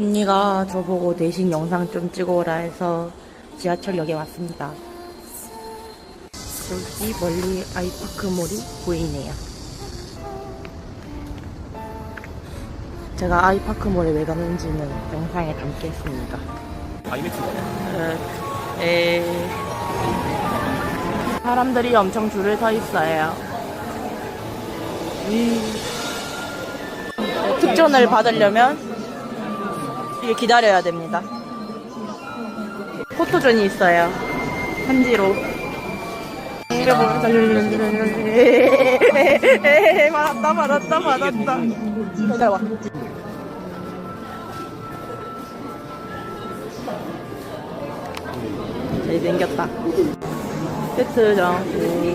언니가 저보고 대신 영상 좀 찍어오라 해서 지하철역에 왔습니다. 여기 멀리 아이파크몰이 보이네요. 제가 아이파크몰에 왜 갔는지는 영상에 담겠습니다. 아이맥스 어, 에... 사람들이 엄청 줄을 서 있어요. 음. 특전을 받으려면 이게 기다려야 됩니다. 포토존이 있어요. 한지로. 받았다, 받았다, 받았다. 기다려봐. 잘생겼다. 세트장. 오.